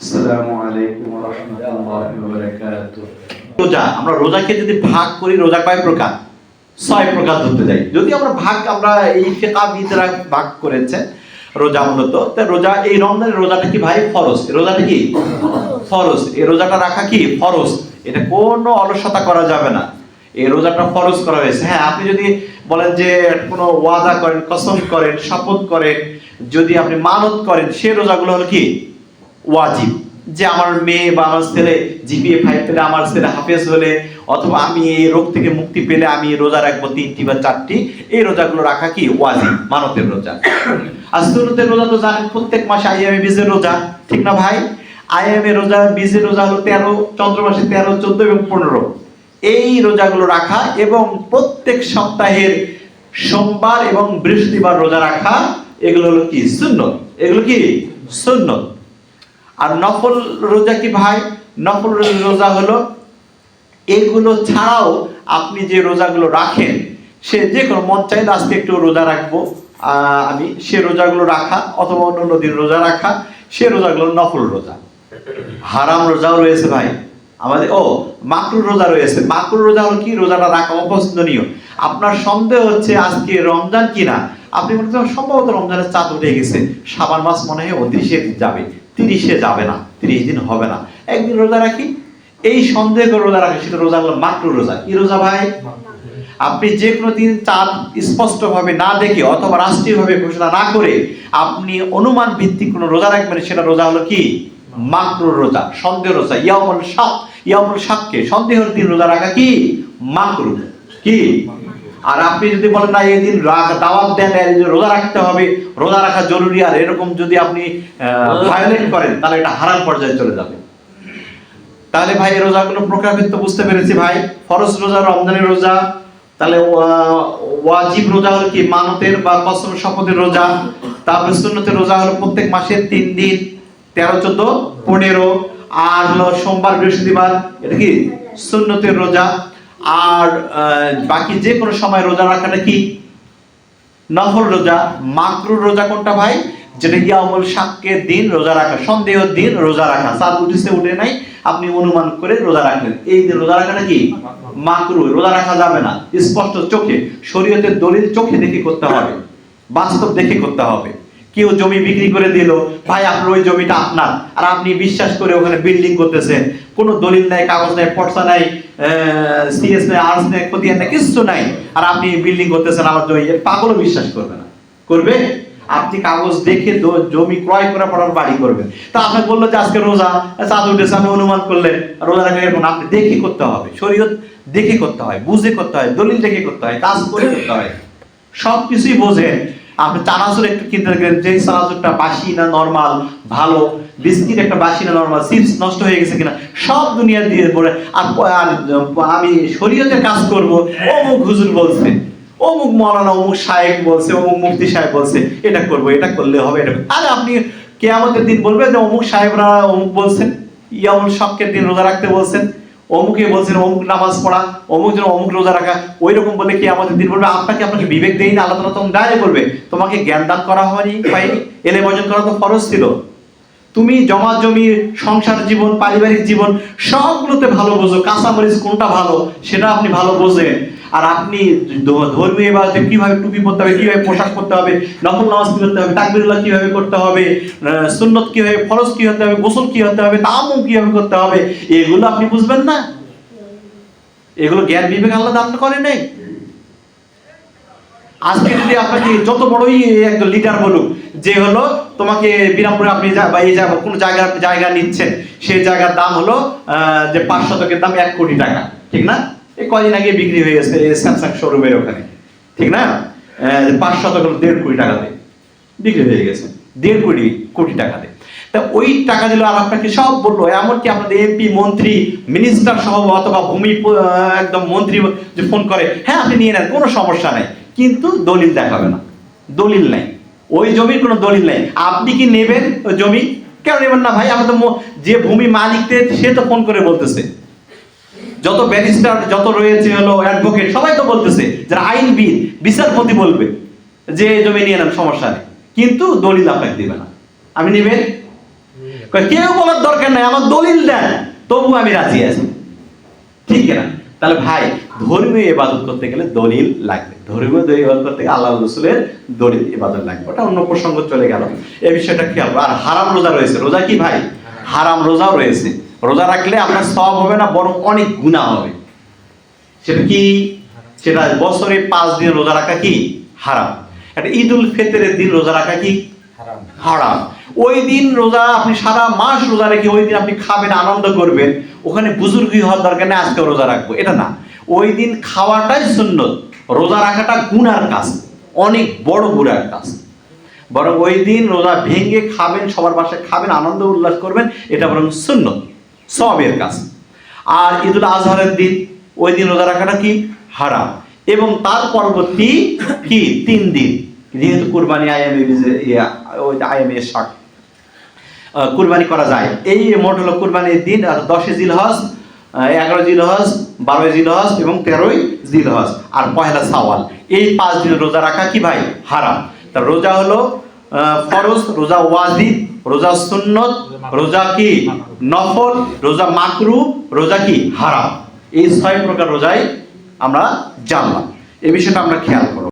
আসসালামু আলাইকুম রোজা, আমরা রোজাকে যদি ভাগ করি, রোজা কয় প্রকার? ছয় প্রকার ধরতে যাই যদি আমরা ভাগ, আমরা এই খেতাবিদরা ভাগ করেছে রোজা মূলত রোজা, এই রমজানের রোজাটা কি ভাই ফরজ? রোজাটা কি? ফরস এই রোজাটা রাখা কি? ফরস এটা কোনো অলসতা করা যাবে না। এই রোজাটা ফরজ করা হয়েছে। হ্যাঁ আপনি যদি বলেন যে কোনো ওয়াদা করেন, কসম করেন, শপথ করেন, যদি আপনি মানত করেন, সে রোজাগুলো হল কি? ওয়াজিব। যে আমার মেয়ে বা আমার ছেলে জিপিএ ফাইভ পেলে, আমার ছেলে হাফেজ হলে, অথবা আমি এই রোগ থেকে মুক্তি পেলে আমি রোজা রাখব তিনটি বা চারটি, এই রোজাগুলো রাখা কি ওয়াজিব, মানতের রোজা। আর সুন্নতের রোজা তো জানেন, প্রত্যেক মাসে আইএমএ বীজের রোজা, ঠিক না ভাই? আইএমএ রোজা, বীজের রোজা হলো তেরো, চন্দ্র মাসে তেরো, চোদ্দ এবং পনেরো। এই রোজাগুলো রাখা এবং প্রত্যেক সপ্তাহের সোমবার এবং বৃহস্পতিবার রোজা রাখা, এগুলো হলো কি? শূন্য এগুলো কি? সুন্নত। আর নফল রোজা কি ভাই? নফল রোজা হলো এগুলো ছাড়াও আপনি যে রোজাগুলো রাখেন, সে যে কোনো মন চাইলে আজকে একটু রোজা রাখব। আমি সে রোজাগুলো রাখা অথবা অন্য অন্য দিন রোজা রাখা, সে রোজাগুলো নফল রোজা। হারাম রোজাও রয়েছে ভাই। আমাদের, ও মাকরুর রোজা রয়েছে। মাকরুর রোজা হলো কি? রোজাটা রাখা অপছন্দনীয়। আপনার সন্দেহ হচ্ছে আজকে রমজান কিনা? আপনি মনে সম্ভবত রমজানের চাঁদ উঠে গেছে। সাবান মাস মনে হয় উনত্রিশে যাবে। তিরিশে যাবে না, তিরিশ দিন হবে না। একদিন রোজা রাখি, এই সন্দেহ করে রোজা রাখি, সেটা রোজা হলো মাকরুর রোজা। কি রোজা ভাই? আপনি যে কোনো দিন চাঁদ স্পষ্টভাবে না দেখে অথবা রাষ্ট্রীয়ভাবে ঘোষণা না করে আপনি অনুমান ভিত্তিক কোনো রোজা রাখবেন, সেটা রোজা হলো কি? মাকরুর রোজা, সন্দেহ রোজা। ইয়ামুল সাক ইয়ামুল সাককে সন্দেহের দিন রোজা রাখা কি? মাকরু কি? আর আপনি যদি বলেন, না, এই দিন দাওয়াত দেন রোজা রাখতে হবে। রোজা রাখা জরুরি, আর এরকম যদি আপনি ভায়োলেট করেন, তাহলে এটা হারাম পর্যায়ে চলে যাবে। তাহলে ভাই, এই রোজাগুলো প্রকারভেদ তো বুঝতে পেরেছি ভাই। ফরজ রোজা, রমজানের রোজা, তাহলে ওয়া- ওয়াজিব রোজা হলো কি? মানতের বা কসম শপথের রোজা। তারপরে সুন্নতের রোজা হলো প্রত্যেক মাসের তিন দিন, তেরো, চোদ্দ, পনেরো। আর হলো সোমবার, বৃহস্পতিবার, এটা কি? সুন্নতের রোজা। আর বাকি যে কোনো সময় রোজা রাখাটা কি? নফল রোজা মাকরুর রোজা কোনটা ভাই? যেটা ইয়ামুল শাক্কের দিন রোজা রাখা, সন্দেহ দিন রোজা রাখা। চাঁদ উঠেছে, উঠে নাই, আপনি অনুমান করে রোজা রাখলেন। এই দিন রোজা রাখাটা কি? মাকরু, রোজা রাখা যাবে না। স্পষ্ট চোখে, শরীয়তের দলিল চোখে দেখে করতে হবে। বাস্তব দেখে করতে হবে। কেউ জমি বিক্রি করে দিল, ভাই, আপনার ওই জমিটা আপনার। আর আপনি বিশ্বাস করে ওখানে বিল্ডিং করতেছেন। কোনো দলিল নাই, কাগজ নাই পর্সা নাই সিএস নাই আর্টস নাই খতিয়ান নাই কিছু নাই। আর আপনি বিল্ডিং করতেছেন, আমার জমি। পাগলও বিশ্বাস করবে না। করবে? আপনি কাগজ দেখে জমি ক্রয় করে পর আর বাড়ি করবেন। তা আপনি বলল যে আজকে রোজা, চাঁদ উঠেছে, আপনি অনুমান করলেন। রোজা রাখা এরকম আপনি দেখে করতে হবে। শরীয়ত দেখে করতে হয়, বুঝে করতে হয়, দলিল দেখে করতে হয়, কাজ করে করতে হয়। সব কিছুই বোঝেন। আপনি চানাচুর একটু কিনতে গেলেন যে চানাচুরটা বাসি না নরমাল ভালো, বিস্কিট একটা বাসি না নরমাল চিপস নষ্ট হয়ে গেছে কিনা, সব দুনিয়া দিয়ে পড়ে, আর আমি শরীয়তের কাজ করব, অমুক হুজুর বলছে, অমুক মৌলানা, অমুক সাহেব বলছে, অমুক মুফতি সাহেব বলছে, এটা করব, এটা করলে হবে, এটা আরে আপনি কেয়ামতের দিন বলবেন যে অমুক সাহেবরা অমুক বলছেন, ইয়ামুল শখের দিন রোজা রাখতে বলছেন। অমুকে বলছেন, অমুক নামাজ পড়া, অমুক যেন অমুক রোজা রাখা ওই রকম বলে কি আমাদের দিন বলবে আপনাকে আপনাকে বিবেক দেই না আল্লাহ তখন ডাইরে বলবে তোমাকে জ্ঞান দান করা হয়নি, পাইনি এলে বর্জন করা তো ফরজ ছিল। তুমি জমা জমি, সংসার জীবন, পারিবারিক জীবন, সবগুলোতে ভালো বোঝো, কাঁচামরিচ কোনটা ভালো, সেটা আপনি ভালো বোঝেন। আর আপনি ধর্মীয় এবাদতে কীভাবে টুপি পরতে হবে, কীভাবে পোশাক পরতে হবে, নফল নামাজ কি করতে হবে, তাকবিরুল্লাহ কীভাবে করতে হবে সুন্নত কীভাবে, ফরজ কি হতে হবে, গোসল কি হতে হবে তামুম কীভাবে করতে হবে, এগুলো আপনি বুঝবেন না। এগুলো জ্ঞান বিবেক আল্লাহ দান করে নাই। আজকে যদি আপনাকে যত বড়ই একজন লিডার বলুক, যে হলো তোমাকে বিরামপুরে আপনি বা এই যা কোনো জায়গা জায়গা নিচ্ছেন সেই জায়গার দাম হলো যে পাঁচ শতকের দাম এক কোটি টাকা, ঠিক না? এই কদিন আগে বিক্রি হয়ে গেছে স্যামসাং শোরুমের ওখানে। ঠিক না? পাঁচ শতক দেড় কোটি টাকাতে বিক্রি হয়ে গেছে। দেড় কোটি কোটি টাকাতে তা ওই টাকা দিল আর আপনাকে সব বলল, এমনকি আপনাদের এমপি মন্ত্রী মিনিস্টার সহ অথবা ভূমি একদম মন্ত্রী যে ফোন করে হ্যাঁ আপনি নিয়ে নেন, কোনো সমস্যা নাই। কিন্তু দলিল দেখাবে না। দলিল নাই। ওই জমির কোনো দলিল নাই। আপনি কি নেবেন ওই জমি? কেন নেবেন না ভাই? আমাদের যে ভূমি মালিকদের, সে তো ফোন করে বলতেছে। যত ব্যারিস্টার, যত রয়েছে হলো অ্যাডভোকেট সবাই তো বলতেছে যারা আইনবিদ, বিচারপতি বলবে যে জমি নিয়ে নেন, সমস্যা নেই। কিন্তু দলিল আপনাকে দিবে না। আমি নেবেন কেউ বলার দরকার নাই, আমার দলিল দেন, তবু আমি রাজি আছি। ঠিক না তাহলে ভাই, ধর্মীয় ইবাদত করতে গেলে দলিল লাগবে। ধর্মীয় ইবাদত করতে গেলে আল্লাহ রসুলের দলিল ইবাদত লাগবে। ওটা অন্য প্রসঙ্গ চলে গেল। এই বিষয়টা খেয়াল। আর হারাম রোজা রয়েছে। রোজা কি ভাই? হারাম রোজাও রয়েছে। রোজা রাখলে আপনার সব হবে না বরং অনেক গুণা হবে। সেটা কি? সেটা বছরে পাঁচ দিন রোজা রাখা কি? হারাম। একটা ঈদ উল ফিতরের দিন রোজা রাখা কি? হারাম। হারাম। ওই দিন রোজা আপনি সারা মাস রোজা রেখে ওই দিন আপনি খাবেন আনন্দ করবেন ওখানে বুজুর্গি হওয়ার দরকার নেই আজকে রোজা রাখব। এটা না। ওই দিন খাওয়াটাই সুন্নত। রোজা রাখাটা গুনার কাজ অনেক বড় গুনার কাজ। বরং ওই দিন রোজা ভেঙে খাবেন, সবার বাসায় খাবেন, আনন্দ উল্লাস করবেন, এটা বরং শূন্য সবের কাজ। আর ঈদুল আজহারের দিন, ওই দিন রোজা রাখাটা কি? হারাম। এবং তার পরবর্তী কি? তিন দিন। যেহেতু কুরবানি আইএমএ আইএমএ শাক কুরবানি করা যায়। এই মোট হলো কুরবানির দিন আর দশে জিলহজ এগারো জিল জিলহজ, বারোই জিলহজ এবং তেরোই জিল জিলহজ। আর পহেলা সাওয়াল। এই পাঁচ দিন রোজা রাখা কি ভাই? হারাম। তা রোজা হলো ফরজ, রোজা ওয়াজিব, রোজা সুন্নত, রোজা কি? নফল, রোজা মাকরু, রোজা কি? হারাম। এই ছয় প্রকার রোজাই আমরা জানলাম। এ বিষয়টা আমরা খেয়াল করব।